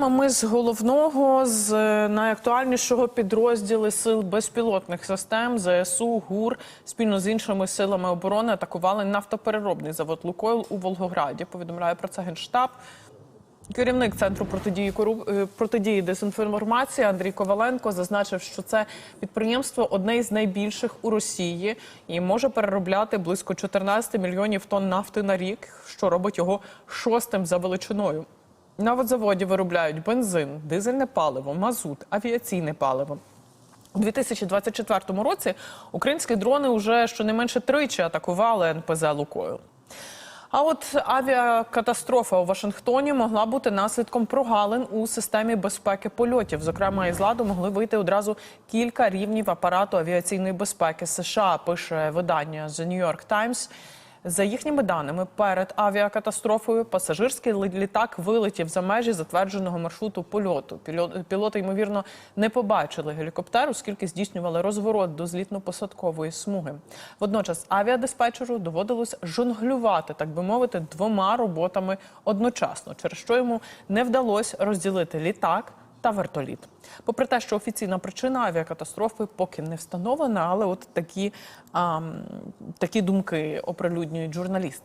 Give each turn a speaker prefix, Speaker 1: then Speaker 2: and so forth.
Speaker 1: Ми з головного з е, найактуальнішого підрозділу сил безпілотних систем ЗСУ ГУР спільно з іншими силами оборони атакували нафтопереробний завод Лукойл у Волгограді. Повідомляє про це генштаб. Керівник центру протидії кору... е, протидії дезінформації Андрій Коваленко зазначив, що це підприємство одне із найбільших у Росії і може переробляти близько 14 мільйонів тонн нафти на рік, що робить його шостим за величиною. На водзаводі виробляють бензин, дизельне паливо, мазут, авіаційне паливо. У 2024 році українські дрони вже щонайменше тричі атакували НПЗ Лукойл. А от авіакатастрофа у Вашингтоні могла бути наслідком прогалин у системі безпеки польотів. Зокрема, із ладу могли вийти одразу кілька рівнів апарату авіаційної безпеки США. Пише видання The New York Times. За їхніми даними, перед авіакатастрофою пасажирський літак вилетів за межі затвердженого маршруту польоту. Пілоти, ймовірно, не побачили гелікоптер, оскільки здійснювали розворот до злітно-посадкової смуги. Водночас авіадиспетчеру доводилось жонглювати, так би мовити, двома роботами одночасно, через що йому не вдалося розділити літак та вертоліт. Попри те, що офіційна причина авіакатастрофи поки не встановлена, але от такі, а, такі думки оприлюднюють журналісти.